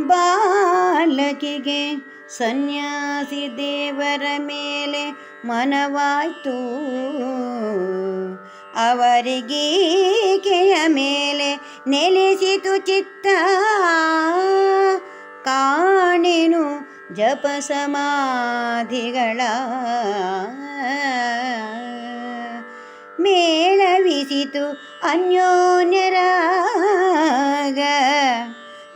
ಬಾಲಕಿಗೆ ಸನ್ಯಾಸಿ ದೇವರ ಮೇಲೆ ಮನವಾಯ್ತು. ಅವರಿಗೀಕೆಯ ಮೇಲೆ ನೆಲೆಸಿತು ಚಿತ್ತ. ಕಾಣೆನು ಜಪ ಸಮಾಧಿಗಳ ಮೇಳವಿಸಿತು ಅನ್ಯೋನ್ಯರಾಗ.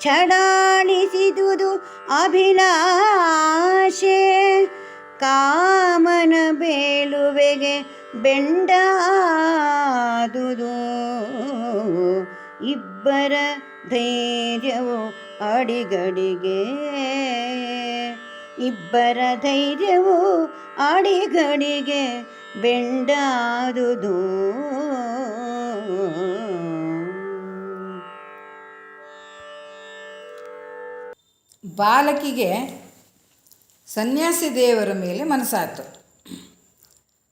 ಛಡಾಳಿಸಿದುದು ಅಭಿಲಾಷೆ. ಕಾಮನ ಬೇಳುವೆಗೆ ಬೆಂಡಾದುದು. ಇಬ್ಬರ ಧೈರ್ಯವು ಅಡಿಗಡಿಗೆ. ಇಬ್ಬರ ಧೈರ್ಯವು ಅಡಿಗಡಿಗೆ ಬೆಂಡಾದುದು. ಬಾಲಕಿಗೆ ಸನ್ಯಾಸಿ ದೇವರ ಮೇಲೆ ಮನಸ್ಸಾತು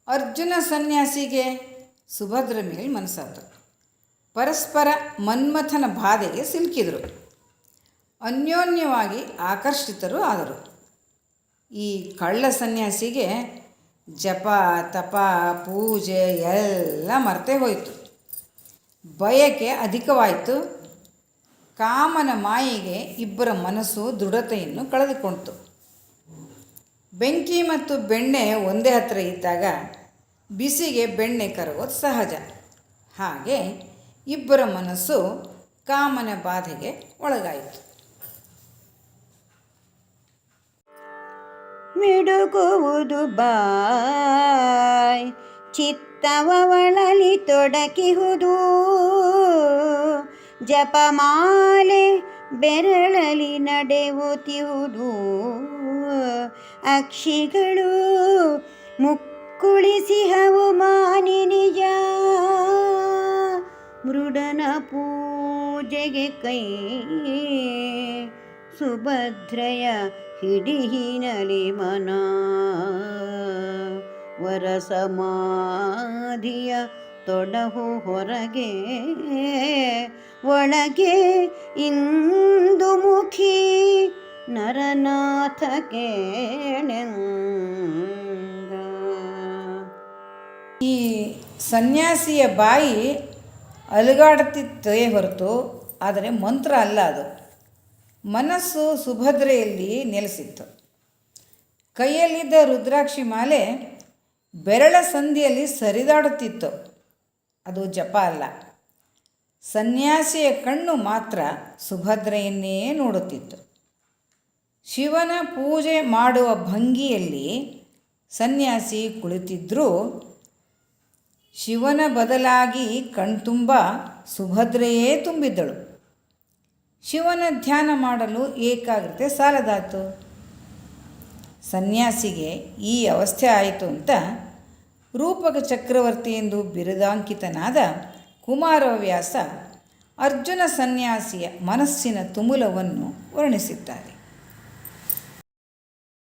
ಅರ್ಜುನ ಸನ್ಯಾಸಿಗೆ ಸುಭದ್ರ ಮೇಲೆ ಮನಸ್ಸಾತು ಪರಸ್ಪರ ಮನ್ಮಥನ ಬಾಧೆಗೆ ಸಿಲುಕಿದರು. ಅನ್ಯೋನ್ಯವಾಗಿ ಆಕರ್ಷಿತರು ಆದರು. ಈ ಕಳ್ಳ ಸನ್ಯಾಸಿಗೆ ಜಪ, ತಪ, ಪೂಜೆ ಎಲ್ಲ ಮರೆತೇ ಹೋಯಿತು. ಬಯಕೆ ಅಧಿಕವಾಯಿತು. ಕಾಮನ ಮಾಯೆಗೆ ಇಬ್ಬರ ಮನಸ್ಸು ದೃಢತೆಯನ್ನು ಕಳೆದುಕೊಂಡಿತು ಬೆಂಕಿ ಮತ್ತು ಬೆಣ್ಣೆ ಒಂದೇ ಹತ್ತಿರ ಇದ್ದಾಗ ಬಿಸಿಗೆ ಬೆಣ್ಣೆ ಕರಗೋದು ಸಹಜ. ಹಾಗೆ ಇಬ್ಬರ ಮನಸ್ಸು ಕಾಮನ ಬಾಧೆಗೆ ಒಳಗಾಯಿತು. ಮಿಡುಕುವುದು ಬಾಯ್ ಚಿತ್ತವಳಲಿ ತೊಡಕಿಹುದು. ಜಪಮಾಲೆ ಬೆರಳಲಿ ನಡೆಯುತ್ತಿಹುದು ಅಕ್ಷಿಗಳು ಮುಕ್ಕುಳಿಸಿಹವು ಹವು ಮಾನಿನಿಯ ಮೃಡನ ಪೂಜೆಗೆ ಕೈ ಸುಭದ್ರಯ ಹಿಡಿಹಿನಲಿ ಮನ. ವರಸಮಾಧಿಯ ತೊಡಹು ಹೊರಗೆ ಒಳಗೆ ಇಂದು ಮುಖಿ ನರನಾಥ ಈ ಸನ್ಯಾಸಿಯ ಬಾಯಿ ಅಲುಗಾಡುತ್ತಿತ್ತೇ ಹೊರತು, ಆದರೆ ಮಂತ್ರ ಅಲ್ಲ ಅದು. ಮನಸ್ಸು ಸುಭದ್ರೆಯಲ್ಲಿ ನೆಲೆಸಿತ್ತು. ಕೈಯಲ್ಲಿದ್ದ ರುದ್ರಾಕ್ಷಿ ಮಾಲೆ ಬೆರಳ ಸಂಧಿಯಲ್ಲಿ ಸರಿದಾಡುತ್ತಿತ್ತು. ಅದು ಜಪ ಅಲ್ಲ. ಸನ್ಯಾಸಿಯ ಕಣ್ಣು ಮಾತ್ರ ಸುಭದ್ರೆಯನ್ನೇ ನೋಡುತ್ತಿತ್ತು. ಶಿವನ ಪೂಜೆ ಮಾಡುವ ಭಂಗಿಯಲ್ಲಿ ಸನ್ಯಾಸಿ ಕುಳಿತಿದ್ದರೂ ಶಿವನ ಬದಲಾಗಿ ಕಣ್ತುಂಬ ಸುಭದ್ರೆಯೇ ತುಂಬಿದ್ದಳು. ಶಿವನ ಧ್ಯಾನ ಮಾಡಲು ಏಕಾಗ್ರತೆ ಸಾಲದಾತು ಸನ್ಯಾಸಿಗೆ ಈ ಅವಸ್ಥೆ ಆಯಿತು ಅಂತ ರೂಪಕ ಚಕ್ರವರ್ತಿ ಎಂದು ಬಿರುದಾಂಕಿತನಾದ ಕುಮಾರವ್ಯಾಸ ಅರ್ಜುನ ಸನ್ಯಾಸಿಯ ಮನಸ್ಸಿನ ತುಮುಲವನ್ನು ವರ್ಣಿಸಿದ್ದಾರೆ.